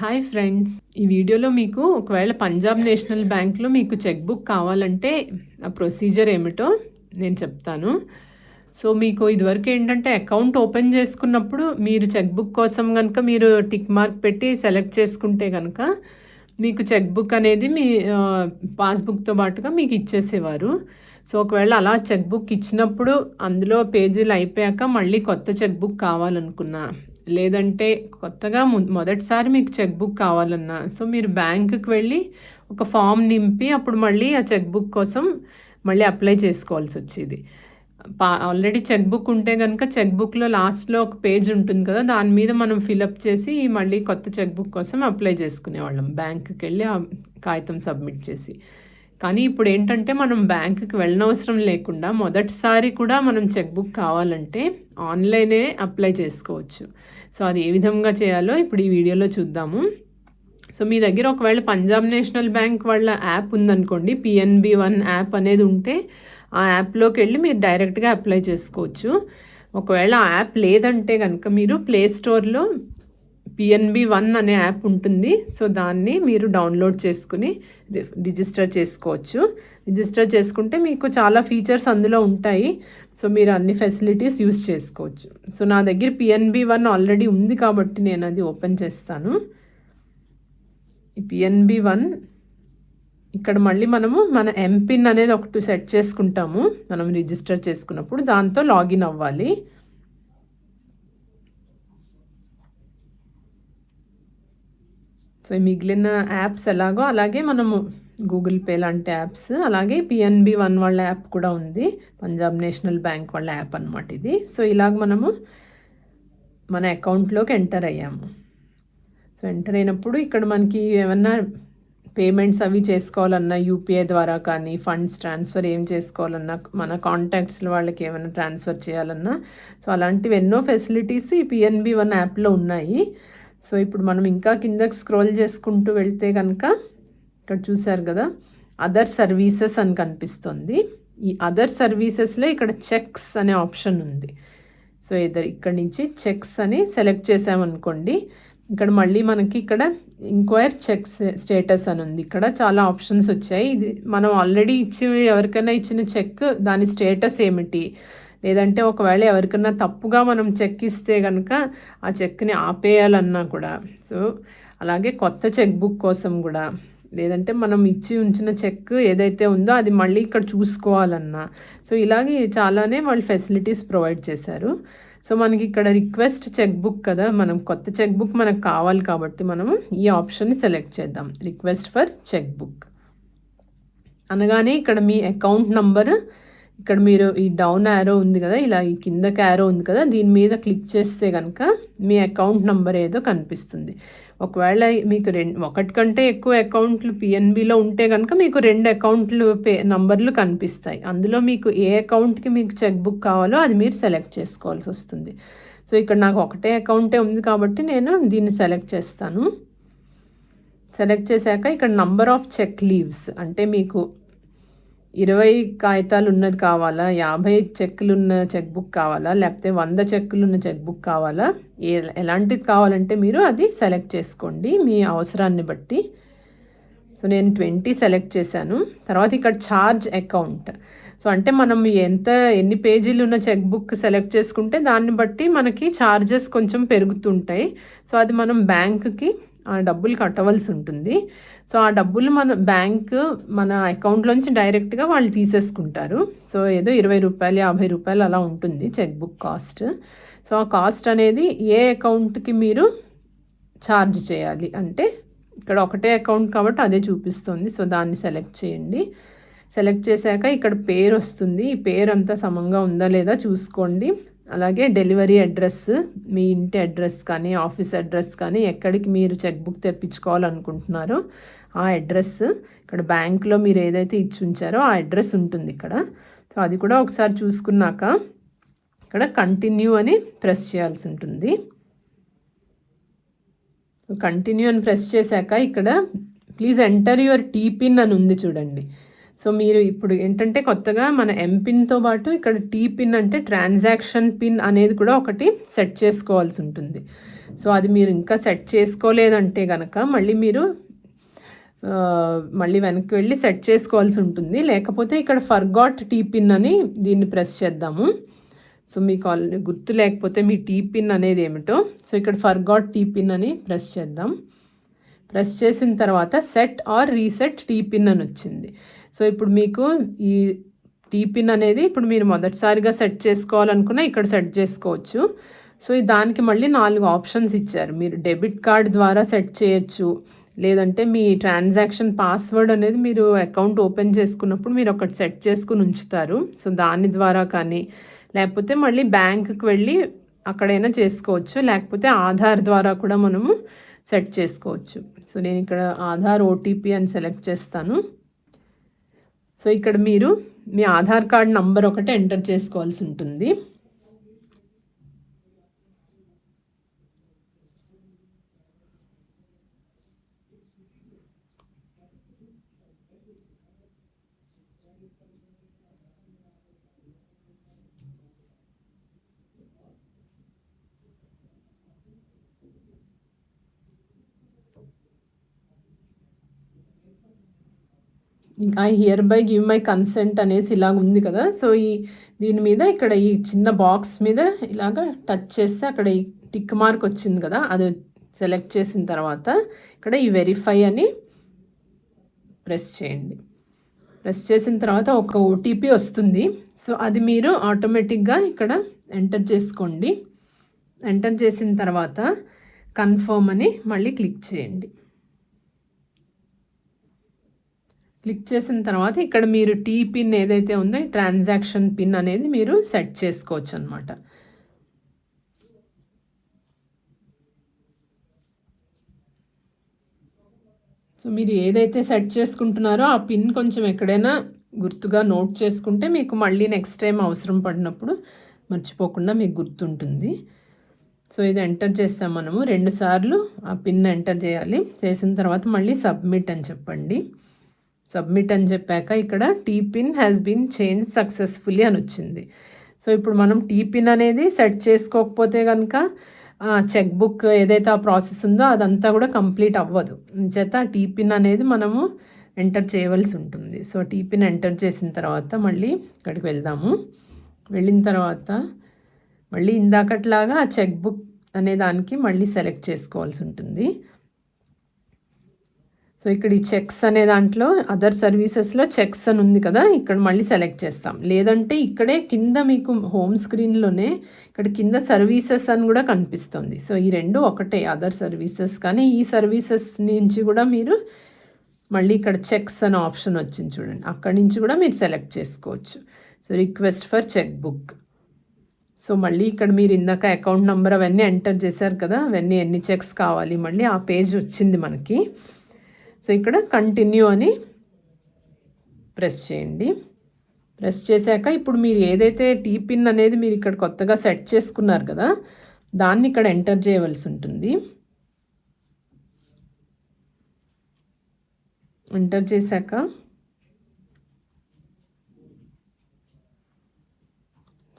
Hi friends. ఈ వీడియోలో మీకు ఒకవేళ పంజాబ్ నేషనల్ బ్యాంక్లో మీకు చెక్ బుక్ కావాలంటే ఆ ప్రొసీజర్ ఏమిటో నేను చెప్తాను. సో మీకు ఇదివరకు ఏంటంటే అకౌంట్ ఓపెన్ చేసుకున్నప్పుడు మీరు చెక్ బుక్ కోసం కనుక మీరు టిక్ మార్క్ పెట్టి సెలెక్ట్ చేసుకుంటే కనుక మీకు చెక్ బుక్ అనేది మీ పాస్బుక్తో పాటుగా మీకు ఇచ్చేసేవారు. సో ఒకవేళ అలా చెక్ బుక్ ఇచ్చినప్పుడు అందులో పేజీలు అయిపోయాక మళ్ళీ కొత్త చెక్ బుక్ కావాలనుకున్నా లేదంటే కొత్తగా మొదటిసారి మీకు చెక్ బుక్ కావాలన్నా. సో మీరు బ్యాంకుకి వెళ్ళి ఒక ఫామ్ నింపి అప్పుడు మళ్ళీ ఆ చెక్ బుక్ కోసం మళ్ళీ అప్లై చేసుకోవాల్సి వచ్చేది. పా ఆల్రెడీ చెక్ బుక్ ఉంటే కనుక చెక్ బుక్లో లాస్ట్లో ఒక పేజ్ ఉంటుంది కదా దాని మీద మనం ఫిలప్ చేసి మళ్ళీ కొత్త చెక్ బుక్ కోసం అప్లై చేసుకునేవాళ్ళం. బ్యాంకుకి వెళ్ళి ఆ కాగితం సబ్మిట్ చేసి. కానీ ఇప్పుడు ఏంటంటే మనం బ్యాంకుకి వెళ్ళనవసరం లేకుండా మొదటిసారి కూడా మనం చెక్ బుక్ కావాలంటే ఆన్లైనే అప్లై చేసుకోవచ్చు. సో అది ఏ విధంగా చేయాలో ఇప్పుడు ఈ వీడియోలో చూద్దాము. సో మీ దగ్గర ఒకవేళ పంజాబ్ నేషనల్ బ్యాంక్ వాళ్ళ యాప్ ఉందనుకోండి పిఎన్బి వన్ యాప్ అనేది ఉంటే ఆ యాప్లోకి వెళ్ళి మీరు డైరెక్ట్గా అప్లై చేసుకోవచ్చు. ఒకవేళ ఆ యాప్ లేదంటే కనుక మీరు ప్లే స్టోర్లో పిఎన్బి వన్ అనే యాప్ ఉంటుంది. సో దాన్ని మీరు డౌన్లోడ్ చేసుకుని రి- రిజిస్టర్ చేసుకోవచ్చు. రిజిస్టర్ చేసుకుంటే మీకు చాలా ఫీచర్స్ అందులో ఉంటాయి. సో మీరు అన్ని ఫెసిలిటీస్ యూస్ చేసుకోవచ్చు. సో నా దగ్గర పిఎన్బి వన్ ఆల్రెడీ ఉంది కాబట్టి నేను అది ఓపెన్ చేస్తాను. ఈ పిఎన్బి వన్ ఇక్కడ మళ్ళీ మనము మన ఎంపిన్ అనేది ఒకటి సెట్ చేసుకుంటాము. మనం రిజిస్టర్ చేసుకున్నప్పుడు దాంతో లాగిన్ అవ్వాలి. సో ఈ మిగిలిన యాప్స్ ఎలాగో అలాగే మనము గూగుల్ పే లాంటి యాప్స్ అలాగే పిఎన్బి వన్ వాళ్ళ యాప్ కూడా ఉంది. పంజాబ్ నేషనల్ బ్యాంక్ వాళ్ళ యాప్ అనమాట ఇది. సో ఇలాగ మనము మన అకౌంట్లోకి ఎంటర్ అయ్యాము. సో ఎంటర్ అయినప్పుడు ఇక్కడ మనకి ఏమన్నా పేమెంట్స్ అవి చేసుకోవాలన్నా యూపీఐ ద్వారా కానీ ఫండ్స్ ట్రాన్స్ఫర్ ఏం చేసుకోవాలన్నా మన కాంటాక్ట్స్ వాళ్ళకి ఏమైనా ట్రాన్స్ఫర్ చేయాలన్నా సో అలాంటివి ఎన్నో ఫెసిలిటీస్ ఈ పిఎన్బి వన్ యాప్లో ఉన్నాయి. సో ఇప్పుడు మనం ఇంకా కిందకి స్క్రోల్ చేసుకుంటూ వెళ్తే కనుక ఇక్కడ చూసారు కదా అదర్ సర్వీసెస్ అని కనిపిస్తుంది. ఈ అదర్ సర్వీసెస్లో ఇక్కడ చెక్స్ అనే ఆప్షన్ ఉంది. సో ఇద్దరు ఇక్కడ నుంచి చెక్స్ అని సెలెక్ట్ చేసామనుకోండి ఇక్కడ మళ్ళీ మనకి ఇక్కడ ఇంక్వైర్ చెక్ స్టేటస్ అని ఉంది. ఇక్కడ చాలా ఆప్షన్స్ వచ్చాయి. ఇది మనం ఆల్రెడీ ఇచ్చి ఎవరికైనా ఇచ్చిన చెక్ దాని స్టేటస్ ఏమిటి? లేదంటే ఒకవేళ ఎవరికైనా తప్పుగా మనం చెక్ ఇస్తే కనుక ఆ చెక్ని ఆపేయాలన్నా కూడా. సో అలాగే కొత్త చెక్ బుక్ కోసం కూడా. లేదంటే మనం ఇచ్చి ఉంచిన చెక్ ఏదైతే ఉందో అది మళ్ళీ ఇక్కడ చూసుకోవాలన్నా. సో ఇలాగే చాలానే వాళ్ళు ఫెసిలిటీస్ ప్రొవైడ్ చేశారు. సో మనకి ఇక్కడ రిక్వెస్ట్ చెక్ బుక్ కదా మనం కొత్త చెక్ బుక్ మనకు కావాలి కాబట్టి మనము ఈ ఆప్షన్ని సెలెక్ట్ చేద్దాం. Request for cheque book. అనగానే ఇక్కడ మీ అకౌంట్ నంబరు ఇక్కడ మీరు ఈ డౌన్ యారో ఉంది కదా ఇలా ఈ కిందకి యారో ఉంది కదా దీని మీద క్లిక్ చేస్తే కనుక మీ అకౌంట్ నెంబర్ ఏదో కనిపిస్తుంది. ఒకవేళ మీకు రెండు ఒకటి కంటే ఎక్కువ అకౌంట్లు పిఎన్బిలో ఉంటే కనుక మీకు రెండు అకౌంట్లు పే నంబర్లు కనిపిస్తాయి. అందులో మీకు ఏ అకౌంట్కి మీకు చెక్ బుక్ కావాలో అది మీరు సెలెక్ట్ చేసుకోవాల్సి వస్తుంది. సో ఇక్కడ నాకు ఒకటే అకౌంటే ఉంది కాబట్టి నేను దీన్ని సెలెక్ట్ చేస్తాను. సెలెక్ట్ చేశాక ఇక్కడ నంబర్ ఆఫ్ చెక్ లీవ్స్ అంటే మీకు ఇరవై కాగితాలు ఉన్నది కావాలా? యాభై చెక్కులు ఉన్న చెక్ బుక్ కావాలా? లేకపోతే వంద చెక్కులు ఉన్న చెక్ బుక్ కావాలా? ఏ ఎలాంటిది కావాలంటే మీరు అది సెలెక్ట్ చేసుకోండి మీ అవసరాన్ని బట్టి. సో నేను ట్వంటీ సెలెక్ట్ చేశాను. తర్వాత ఇక్కడ ఛార్జ్ అకౌంట్ సో అంటే మనం ఎంత ఎన్ని పేజీలు ఉన్న చెక్ బుక్ సెలెక్ట్ చేసుకుంటే దాన్ని బట్టి మనకి ఛార్జెస్ కొంచెం పెరుగుతుంటాయి. సో అది మనం బ్యాంకుకి డబ్బులు కట్టవలసి ఉంటుంది. సో ఆ డబ్బులు మన బ్యాంక్ మన అకౌంట్లోంచి డైరెక్ట్గా వాళ్ళు తీసేసుకుంటారు. సో ఏదో ఇరవై రూపాయలు యాభై రూపాయలు అలా ఉంటుంది చెక్ బుక్ కాస్ట్. సో ఆ కాస్ట్ అనేది ఏ అకౌంట్కి మీరు ఛార్జ్ చేయాలి? అంటే ఇక్కడ ఒకటే అకౌంట్ కాబట్టి అదే చూపిస్తుంది. సో దాన్ని సెలెక్ట్ చేయండి. సెలెక్ట్ చేశాక ఇక్కడ పేరు వస్తుంది. ఈ పేరు అంతా సమంగా ఉందా లేదా చూసుకోండి. అలాగే డెలివరీ అడ్రస్ మీ ఇంటి అడ్రస్ కానీ ఆఫీస్ అడ్రస్ కానీ ఎక్కడికి మీరు చెక్ బుక్ తెప్పించుకోవాలనుకుంటున్నారో ఆ అడ్రస్ ఇక్కడ బ్యాంక్లో మీరు ఏదైతే ఇచ్చి ఉంచారో ఆ అడ్రస్ ఉంటుంది ఇక్కడ. సో అది కూడా ఒకసారి చూసుకున్నాక ఇక్కడ కంటిన్యూ అని ప్రెస్ చేయాల్సి ఉంటుంది. కంటిన్యూ అని ప్రెస్ చేశాక ఇక్కడ ప్లీజ్ ఎంటర్ యువర్ టీపిన్ అని ఉంది చూడండి. సో మీరు ఇప్పుడు ఏంటంటే కొత్తగా మన ఎంపిన్తో పాటు ఇక్కడ టీ పిన్ అంటే ట్రాన్సాక్షన్ పిన్ అనేది కూడా ఒకటి సెట్ చేసుకోవాల్సి ఉంటుంది. సో అది మీరు ఇంకా సెట్ చేసుకోలేదంటే కనుక మళ్ళీ మీరు మళ్ళీ వెనక్కి వెళ్ళి సెట్ చేసుకోవాల్సి ఉంటుంది. లేకపోతే ఇక్కడ ఫర్గాట్ టీ పిన్ అని దీన్ని ప్రెస్ చేద్దాము. సో మీకు ఆల్రెడీ గుర్తు లేకపోతే మీ టీ పిన్ అనేది ఏమిటో సో ఇక్కడ ఫర్గాట్ టీ పిన్ అని ప్రెస్ చేద్దాం. ప్రెస్ చేసిన తర్వాత set or reset T PIN అని వచ్చింది. సో ఇప్పుడు మీకు ఈ టీ పిన్ అనేది ఇప్పుడు మీరు మొదటిసారిగా సెట్ చేసుకోవాలనుకున్నా ఇక్కడ సెట్ చేసుకోవచ్చు. సో దానికి మళ్ళీ నాలుగు ఆప్షన్స్ ఇచ్చారు. మీరు డెబిట్ కార్డ్ ద్వారా సెట్ చేయొచ్చు. లేదంటే మీ ట్రాన్సాక్షన్ పాస్వర్డ్ అనేది మీరు అకౌంట్ ఓపెన్ చేసుకున్నప్పుడు మీరు ఒకటి సెట్ చేసుకుని ఉంచుతారు. సో దాని ద్వారా కానీ లేకపోతే మళ్ళీ బ్యాంకుకి వెళ్ళి అక్కడైనా చేసుకోవచ్చు. లేకపోతే ఆధార్ ద్వారా కూడా మనము సెట్ చేసుకోవచ్చు. సో నేను ఇక్కడ ఆధార్ ఓటీపీ అని సెలెక్ట్ చేస్తాను. సో ఇక్కడ మీరు మీ ఆధార్ కార్డ్ నంబర్ ఒకటి ఎంటర్ చేసుకోవాల్సి ఉంటుంది. I hereby give my consent అనేసి ఇలాగ ఉంది కదా. సో ఈ దీని మీద ఇక్కడ ఈ చిన్న బాక్స్ మీద ఇలాగ టచ్ చేస్తే అక్కడ ఈ టిక్ మార్క్ వచ్చింది కదా అది సెలెక్ట్ చేసిన తర్వాత ఇక్కడ ఈ వెరిఫై అని ప్రెస్ చేయండి. ప్రెస్ చేసిన తర్వాత ఒక ఓటీపీ వస్తుంది. సో అది మీరు ఆటోమేటిక్గా ఇక్కడ ఎంటర్ చేసుకోండి. ఎంటర్ చేసిన తర్వాత కన్ఫర్మ్ అని మళ్ళీ క్లిక్ చేయండి. క్లిక్ చేసిన తర్వాత ఇక్కడ మీరు టీ పిన్ ఏదైతే ఉందో ట్రాన్సాక్షన్ పిన్ అనేది మీరు సెట్ చేసుకోవచ్చు అనమాట సో మీరు ఏదైతే సెట్ చేసుకుంటున్నారో ఆ పిన్ కొంచెం ఎక్కడైనా గుర్తుగా నోట్ చేసుకుంటే మీకు మళ్ళీ నెక్స్ట్ టైం అవసరం పడినప్పుడు మర్చిపోకుండా మీకు గుర్తుంటుంది. సో ఇది ఎంటర్ చేస్తాం మనము. రెండుసార్లు ఆ పిన్ ఎంటర్ చేయాలి. చేసిన తర్వాత మళ్ళీ సబ్మిట్ అని చెప్పండి. సబ్మిట్ అని చెప్పాక ఇక్కడ T PIN has been change successfully అని వచ్చింది. సో ఇప్పుడు మనం టీ పిన్ అనేది సెట్ చేసుకోకపోతే కనుక చెక్ బుక్ ఏదైతే ఆ ప్రాసెస్ ఉందో అదంతా కూడా కంప్లీట్ అవ్వదు. చేత టీ పిన్ అనేది మనము ఎంటర్ చేయవలసి ఉంటుంది. సో టీ పిన్ ఎంటర్ చేసిన తర్వాత మళ్ళీ ఇక్కడికి వెళ్దాము. వెళ్ళిన తర్వాత మళ్ళీ ఇందాకట్లాగా ఆ చెక్ బుక్ అనే దానికి మళ్ళీ సెలెక్ట్ చేసుకోవాల్సి ఉంటుంది. సో ఇక్కడ ఈ చెక్స్ అనే దాంట్లో అదర్ సర్వీసెస్లో చెక్స్ అని ఉంది కదా ఇక్కడ మళ్ళీ సెలెక్ట్ చేస్తాం. లేదంటే ఇక్కడే కింద మీకు హోమ్ స్క్రీన్లోనే ఇక్కడ కింద సర్వీసెస్ అని కూడా కనిపిస్తుంది. సో ఈ రెండు ఒకటే అదర్ సర్వీసెస్ కానీ ఈ సర్వీసెస్ నుంచి కూడా మీరు మళ్ళీ ఇక్కడ చెక్స్ అనే ఆప్షన్ వచ్చింది చూడండి. అక్కడి నుంచి కూడా మీరు సెలెక్ట్ చేసుకోవచ్చు. So request for cheque book so మళ్ళీ ఇక్కడ మీరు ఇందాక అకౌంట్ నెంబర్ అవన్నీ ఎంటర్ చేశారు కదా అవన్నీ ఎన్ని చెక్స్ కావాలి మళ్ళీ ఆ పేజ్ వచ్చింది మనకి. సో ఇక్కడ కంటిన్యూ అని ప్రెస్ చేయండి. ప్రెస్ చేశాక ఇప్పుడు మీరు ఏదైతే టీ పిన్ అనేది మీరు ఇక్కడ కొత్తగా సెట్ చేసుకున్నారు కదా దాన్ని ఇక్కడ ఎంటర్ చేయవలసి ఉంటుంది. ఎంటర్ చేశాక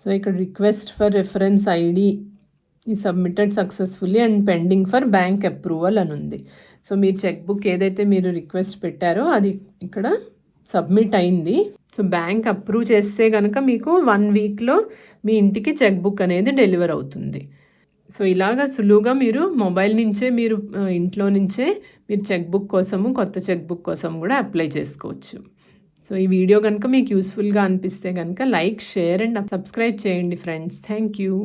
సో ఇక్కడ రిక్వెస్ట్ ఫర్ రెఫరెన్స్ ఐడి ఈ submitted successfully and pending for bank approval అని ఉంది. సో మీరు చెక్ బుక్ ఏదైతే మీరు రిక్వెస్ట్ పెట్టారో అది ఇక్కడ సబ్మిట్ అయింది. సో బ్యాంక్ అప్రూవ్ చేస్తే కనుక మీకు వన్ వీక్లో మీ ఇంటికి చెక్ బుక్ అనేది డెలివర్ అవుతుంది. సో ఇలాగ సులువుగా మీరు మొబైల్ నుంచే మీరు ఇంట్లో నుంచే మీరు చెక్ బుక్ కోసము కొత్త చెక్ బుక్ కోసం కూడా అప్లై చేసుకోవచ్చు. సో ఈ వీడియో కనుక మీకు యూస్ఫుల్గా అనిపిస్తే కనుక లైక్ షేర్ అండ్ సబ్స్క్రైబ్ చేయండి ఫ్రెండ్స్. Thank you.